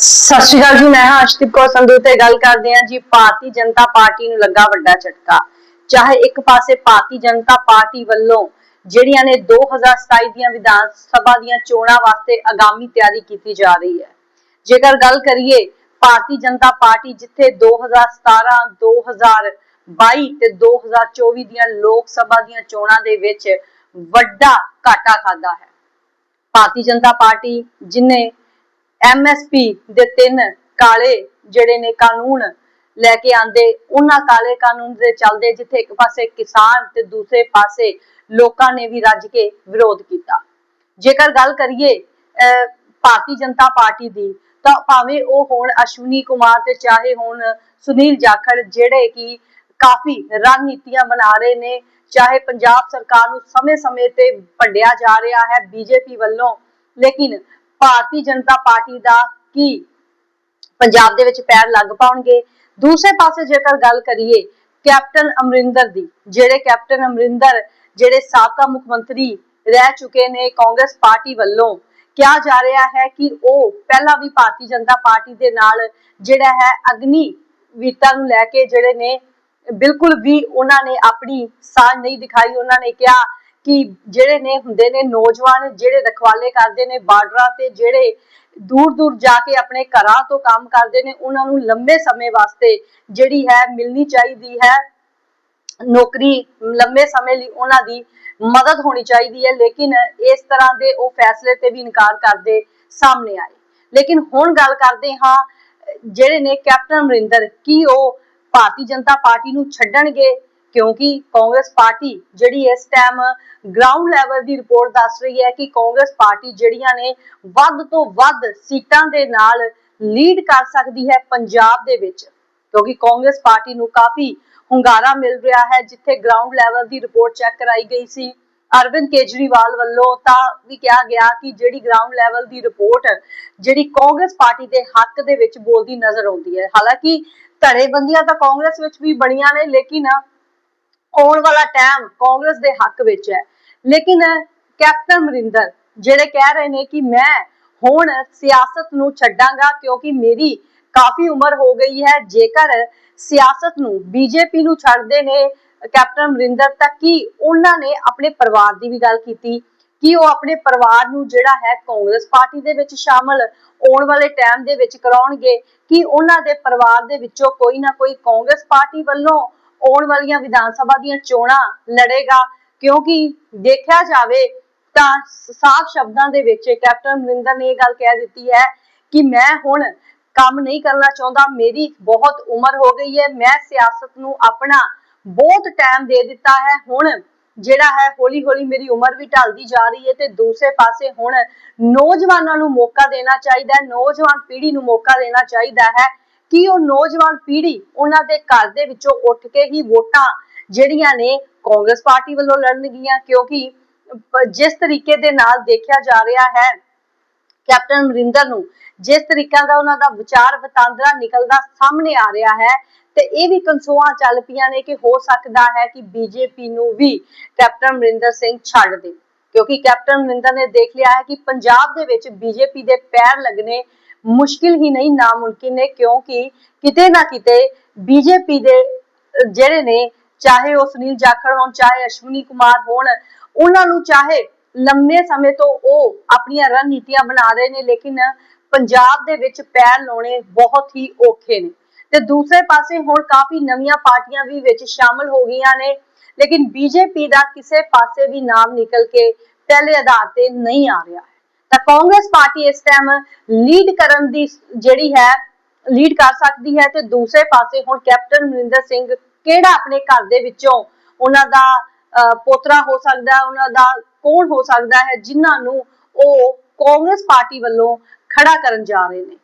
ਸਤਿ ਸ਼੍ਰੀ ਅਕਾਲ ਜੀ, ਮੈਂ ਹਾਂ ਅਸ਼ਦੀਪ ਕੌਰ ਸੰਧੂ ਤੇ ਗੱਲ ਕਰਦੇ ਹਾਂ ਜੀ, ਭਾਰਤੀ ਜਨਤਾ ਪਾਰਟੀ ਨੂੰ ਲੱਗਾ ਵੱਡਾ ਝਟਕਾ। ਚਾਹੇ ਇੱਕ ਪਾਸੇ ਭਾਰਤੀ ਜਨਤਾ ਪਾਰਟੀ ਵੱਲੋਂ ਜਿਹੜੀਆਂ ਨੇ 2027 ਦੀਆਂ ਵਿਧਾਨ ਸਭਾ ਦੀਆਂ ਚੋਣਾਂ ਵਾਸਤੇ ਆਗਾਮੀ ਤਿਆਰੀ ਕੀਤੀ ਜਾ ਰਹੀ ਹੈ। ਜੇਕਰ ਗੱਲ ਕਰੀਏ ਭਾਰਤੀ ਜਨਤਾ ਪਾਰਟੀ ਜਿੱਥੇ 2017 2022 ਤੇ 2024 ਦੀਆਂ ਲੋਕ ਸਭਾ ਦੀਆਂ ਚੋਣਾਂ ਦੇ ਵਿੱਚ ਵੱਡਾ ਘਾਟਾ ਖਾਦਾ ਹੈ। ਭਾਰਤੀ ਜਨਤਾ ਪਾਰਟੀ ਜਿਨੇ ਐਮਐਸਪੀ ਦੇ ਤਿੰਨ ਕਾਲੇ ਜਿਹੜੇ ਨੇ ਕਾਨੂੰਨ ਲੈ ਕੇ ਆਂਦੇ ਉਹਨਾਂ ਕਾਲੇ ਕਾਨੂੰਨ ਦੇ ਚੱਲਦੇ ਜਿੱਥੇ ਇੱਕ ਪਾਸੇ ਕਿਸਾਨ ਤੇ ਦੂਸਰੇ ਪਾਸੇ ਲੋਕਾਂ ਨੇ ਵੀ ਰੱਜ ਕੇ ਵਿਰੋਧ ਕੀਤਾ। ਜੇਕਰ ਗੱਲ ਕਰੀਏ ਭਾਰਤੀ ਜਨਤਾ ਪਾਰਟੀ ਦੀ, ਤਾਂ ਭਾਵੇਂ ਉਹ ਹੁਣ ਅਸ਼ਵਨੀ ਕੁਮਾਰ ਤੇ ਚਾਹੇ ਹੋਣ ਸੁਨੀਲ ਜਾਖੜ, ਜਿਹੜੇ ਕਿ ਕਾਫੀ ਰਣਨੀਤੀਆਂ ਬਣਾ ਰਹੇ ਨੇ, ਚਾਹੇ ਪੰਜਾਬ ਸਰਕਾਰ ਨੂੰ ਸਮੇਂ-ਸਮੇਂ ਤੇ ਭੰਡਿਆ ਜਾ ਰਿਹਾ ਹੈ, ਬੀਜੇਪੀ ਵੱਲੋਂ, ਲੇਕਿਨ ਭਾਰਤੀ ਜਨਤਾ ਪਾਰਟੀ ਦਾ ਕੀ ਪੰਜਾਬ ਦੇ ਵਿੱਚ ਪੈਰ ਲੱਗ ਪਾਉਣਗੇ? ਦੂਸਰੇ ਪਾਸੇ ਜੇਕਰ ਗੱਲ ਕਰੀਏ, ਕੈਪਟਨ ਅਮਰਿੰਦਰ ਦੀ, ਜਿਹੜੇ ਕੈਪਟਨ ਅਮਰਿੰਦਰ, ਜਿਹੜੇ ਸਾਬਕਾ ਮੁੱਖ ਮੰਤਰੀ ਰਹਿ ਚੁੱਕੇ ਨੇ ਕਾਂਗਰਸ ਪਾਰਟੀ ਵੱਲੋਂ, ਕਿਹਾ ਜਾ ਰਿਹਾ ਹੈ ਕਿ ਉਹ ਪਹਿਲਾਂ ਵੀ ਭਾਰਤੀ ਜਨਤਾ ਪਾਰਟੀ ਦੇ ਨਾਲ ਜਿਹੜਾ ਹੈ ਅਗਨੀ ਵੀਰਤਾ ਨੂੰ ਲੈ ਕੇ ਜਿਹੜੇ ਨੇ, ਬਿਲਕੁਲ ਵੀ ਉਹਨਾਂ ਨੇ ਆਪਣੀ ਸਾਂਝ ਨਹੀਂ ਦਿਖਾਈ, ਉਹਨਾਂ ਨੇ ਕਿਹਾ ਕਿ ਜਿਹੜੇ ਨੇ ਹੁੰਦੇ ਨੇ ਨੌਜਵਾਨ, ਜਿਹੜੇ ਰਖਵਾਲੇ ਕਰਦੇ ਨੇ ਬਾਰਡਰਾਂ ਤੇ, ਜਿਹੜੇ ਦੂਰ ਦੂਰ ਜਾ ਕੇ ਆਪਣੇ ਘਰਾਂ ਤੋਂ ਕੰਮ ਕਰਦੇ ਨੇ, ਉਹਨਾਂ ਨੂੰ ਲੰਬੇ ਸਮੇਂ ਵਾਸਤੇ ਜਿਹੜੀ ਹੈ ਮਿਲਣੀ ਚਾਹੀਦੀ ਹੈ। ਨੌਕਰੀ ਲੰਬੇ ਸਮੇਂ ਲਈ ਉਹਨਾਂ ਦੀ ਮਦਦ ਹੋਣੀ ਚਾਹੀਦੀ ਹੈ, ਲੇਕਿਨ ਇਸ ਤਰ੍ਹਾਂ ਦੇ ਉਹ ਫੈਸਲੇ ਤੇ ਵੀ ਇਨਕਾਰ ਕਰਦੇ ਸਾਹਮਣੇ ਆਏ। ਲੇਕਿਨ ਹੁਣ ਗੱਲ ਕਰਦੇ ਹਾਂ, ਜਿਹੜੇ ਨੇ ਕੈਪਟਨ ਅਮਰਿੰਦਰ, ਕੀ ਉਹ ਭਾਰਤੀ ਜਨਤਾ ਪਾਰਟੀ ਨੂੰ ਛੱਡਣਗੇ? ਕਿਉਂਕਿ ਕਾਂਗਰਸ ਪਾਰਟੀ ਜਿਹੜੀ ਇਸ ਟਾਈਮ ਗਰਾਊਂਡ ਲੈਵਲ ਦੀ ਰਿਪੋਰਟ ਦੱਸ ਰਹੀ ਹੈ ਕਿ ਕਾਂਗਰਸ ਪਾਰਟੀ ਜਿਹੜੀਆਂ ਨੇ ਵੱਧ ਤੋਂ ਵੱਧ ਸੀਟਾਂ ਦੇ ਨਾਲ ਲੀਡ ਕਰ ਸਕਦੀ ਹੈ ਪੰਜਾਬ ਦੇ ਵਿੱਚ। ਕਿਉਂਕਿ ਕਾਂਗਰਸ ਪਾਰਟੀ ਨੂੰ ਕਾਫੀ ਹੁੰਗਾਰਾ ਮਿਲ ਰਿਹਾ ਹੈ, ਜਿੱਥੇ ਗਰਾਊਂਡ ਲੈਵਲ ਦੀ ਰਿਪੋਰਟ ਚੈੱਕ ਕਰਾਈ ਗਈ ਸੀ। ਅਰਵਿੰਦ ਕੇਜਰੀਵਾਲ ਵੱਲੋਂ ਤਾਂ ਵੀ ਕਿਹਾ ਗਿਆ ਕਿ ਜਿਹੜੀ ਗਰਾਊਂਡ ਲੈਵਲ ਦੀ ਰਿਪੋਰਟ ਜਿਹੜੀ ਕਾਂਗਰਸ ਪਾਰਟੀ ਦੇ ਹੱਕ ਦੇ ਵਿੱਚ ਬੋਲਦੀ ਨਜ਼ਰ ਆਉਂਦੀ ਹੈ। ਹਾਲਾਂਕਿ ਧੜੇਬੰਦੀਆਂ ਤਾਂ ਕਾਂਗਰਸ ਵਿੱਚ ਵੀ ਬਣੀਆਂ ਨੇ, ਲੇਕਿਨ ਆਉਣ ਵਾਲਾ ਟਾਈਮ ਕਾਂਗਰਸ ਦੇ ਹੱਕ ਵਿੱਚ ਹੈ। ਲੇਕਿਨ ਕੈਪਟਨ ਅਮਰਿੰਦਰ ਜਿਹੜੇ ਕਹਿ ਰਹੇ ਨੇ ਕਿ ਮੈਂ ਹੁਣ ਸਿਆਸਤ ਨੂੰ ਛੱਡਾਂਗਾ ਕਿਉਂਕਿ ਮੇਰੀ ਕਾਫੀ ਉਮਰ ਹੋ ਗਈ ਹੈ, ਜੇਕਰ ਸਿਆਸਤ ਨੂੰ ਬੀਜੇਪੀ ਨੂੰ ਛੱਡਦੇ ਨੇ ਕੈਪਟਨ ਅਮਰਿੰਦਰ, ਤਾਂ ਕੀ ਉਹਨਾਂ ਨੇ ਆਪਣੇ ਪਰਿਵਾਰ ਦੀ ਵੀ ਗੱਲ ਕੀਤੀ? ਕਿ ਉਹ ਆਪਣੇ ਪਰਿਵਾਰ ਨੂੰ ਜਿਹੜਾ ਹੈ ਕਾਂਗਰਸ ਪਾਰਟੀ ਦੇ ਵਿੱਚ ਸ਼ਾਮਲ ਆਉਣ ਵਾਲੇ ਟਾਈਮ ਦੇ ਵਿੱਚ ਕਰਾਉਣਗੇ? ਕਿ ਉਹਨਾਂ ਦੇ ਪਰਿਵਾਰ ਦੇ ਵਿੱਚੋਂ ਕੋਈ ਨਾ ਕੋਈ ਕਾਂਗਰਸ ਪਾਰਟੀ ਵੱਲੋਂ ਆਉਣ ਵਾਲੀਆਂ ਵਿਧਾਨ ਸਭਾ ਦੀਆਂ ਚੋਣਾਂ ਲੜੇਗਾ, ਕਿਉਂਕਿ ਦੇਖਿਆ ਜਾਵੇ ਤਾਂ ਸਾਫ਼ ਸ਼ਬਦਾਂ ਦੇ ਵਿੱਚ ਕੈਪਟਨ ਅਮਰਿੰਦਰ ਨੇ ਇਹ ਗੱਲ ਕਹਿ ਦਿੱਤੀ ਹੈ ਕਿ ਮੈਂ ਹੁਣ ਕੰਮ ਨਹੀਂ ਕਰਨਾ ਚਾਹੁੰਦਾ, ਮੇਰੀ ਬਹੁਤ ਉਮਰ ਹੋ ਗਈ ਹੈ, ਮੈਂ ਸਿਆਸਤ ਨੂੰ ਆਪਣਾ ਬਹੁਤ ਟਾਈਮ ਦੇ ਦਿੱਤਾ ਹੈ, ਹੁਣ ਜਿਹੜਾ ਹੈ ਹੌਲੀ ਹੌਲੀ ਮੇਰੀ ਉਮਰ ਵੀ ਢਲਦੀ ਜਾ ਰਹੀ ਹੈ ਤੇ ਦੂਸਰੇ ਪਾਸੇ ਹੁਣ ਨੌਜਵਾਨਾਂ ਨੂੰ ਮੌਕਾ ਦੇਣਾ ਚਾਹੀਦਾ ਹੈ, ਨੌਜਵਾਨ ਪੀੜ੍ਹੀ ਨੂੰ ਮੌਕਾ ਦੇਣਾ ਚਾਹੀਦਾ ਹੈ ਕਿ ਉਹ ਨੌਜਵਾਨ ਪੀੜ੍ਹੀ ਉਹਨਾਂ ਦੇ ਘਰ ਦੇ ਵਿੱਚੋਂ ਉੱਠ ਕੇ ਹੀ ਵੋਟਾਂ ਜਿਹੜੀਆਂ ਨੇ ਕਾਂਗਰਸ ਪਾਰਟੀ ਵੱਲੋਂ ਲੜਨਗੀਆਂ? ਕਿਉਂਕਿ ਜਿਸ ਤਰੀਕੇ ਦੇ ਨਾਲ ਦੇਖਿਆ ਜਾ ਰਿਹਾ ਹੈ, ਕੈਪਟਨ ਅਮਰਿੰਦਰ ਨੂੰ, ਜਿਸ ਤਰੀਕਾ ਦਾ ਉਹਨਾਂ ਦਾ ਵਿਚਾਰ ਵਟਾਂਦਰਾ ਨਿਕਲਦਾ ਸਾਹਮਣੇ ਆ ਰਿਹਾ ਹੈ, ਤੇ ਇਹ ਵੀ ਕਨਸੋਆਂ ਚੱਲ ਪਈਆਂ ਨੇ ਕਿ ਹੋ ਸਕਦਾ ਹੈ ਕਿ ਬੀਜੇਪੀ ਨੂੰ ਵੀ ਕੈਪਟਨ ਅਮਰਿੰਦਰ ਸਿੰਘ ਛੱਡ ਦੇ। ਕਿਉਂਕਿ ਕੈਪਟਨ ਅਮਰਿੰਦਰ ਨੇ ਦੇਖ ਲਿਆ ਹੈ ਕਿ ਪੰਜਾਬ ਦੇ ਵਿੱਚ ਬੀਜੇਪੀ ਦੇ ਪੈਰ ਲੱਗਣੇ ਮੁਸ਼ਕਿਲ ਹੀ ਨਹੀਂ ਨਾਮੁਮਕਿਨ ਨੇ, ਕਿਉਂਕਿ ਕਿਤੇ ਨਾ ਕਿਤੇ ਬੀਜੇਪੀ ਦੇ ਜਿਹੜੇ ਨੇ, ਚਾਹੇ ਉਹ ਸੁਨੀਲ ਜਾਖੜ ਹੋਣ, ਚਾਹੇ ਅਸ਼ਵਨੀ ਕੁਮਾਰ ਹੋਣ, ਉਹਨਾਂ ਨੂੰ ਚਾਹੇ ਲੰਮੇ ਸਮੇਂ ਤੋਂ ਉਹ ਆਪਣੀਆਂ ਰਣਨੀਤੀਆਂ ਬਣਾ ਰਹੇ ਨੇ, ਲੇਕਿਨ ਪੰਜਾਬ ਦੇ ਵਿੱਚ ਪੈਰ ਲਾਉਣੇ ਬਹੁਤ ਹੀ ਔਖੇ ਨੇ। ਤੇ ਦੂਸਰੇ ਪਾਸੇ ਹੁਣ ਕਾਫੀ ਨਵੀਆਂ ਪਾਰਟੀਆਂ ਵੀ ਵਿੱਚ ਸ਼ਾਮਲ ਹੋ ਗਈਆਂ ਨੇ, ਲੇਕਿਨ ਬੀਜੇਪੀ ਦਾ ਕਿਸੇ ਪਾਸੇ ਵੀ ਨਾਮ ਨਿਕਲ ਕੇ ਪਹਿਲੇ ਆਧਾਰ ਤੇ ਨਹੀਂ ਆ ਰਿਹਾ ਤਾਂ ਕਾਂਗਰਸ ਪਾਰਟੀ ਇਸ ਟਾਈਮ ਲੀਡ ਕਰਨ ਦੀ ਜਿਹੜੀ ਹੈ ਲੀਡ ਕਰ ਸਕਦੀ ਹੈ ਤੇ ਦੂਸਰੇ ਪਾਸੇ ਹੁਣ ਕੈਪਟਨ ਅਮਰਿੰਦਰ ਸਿੰਘ ਕਿਹੜਾ ਆਪਣੇ ਘਰ ਦੇ ਵਿੱਚੋਂ ਉਹਨਾਂ ਦਾ ਪੋਤਰਾ ਹੋ ਸਕਦਾ ਹੈ ਉਹਨਾਂ ਦਾ ਕੌਣ ਹੋ ਸਕਦਾ ਹੈ, ਜਿਨ੍ਹਾਂ ਨੂੰ ਉਹ ਕਾਂਗਰਸ ਪਾਰਟੀ ਵੱਲੋਂ ਖੜਾ ਕਰਨ ਜਾ ਰਹੇ ਨੇ।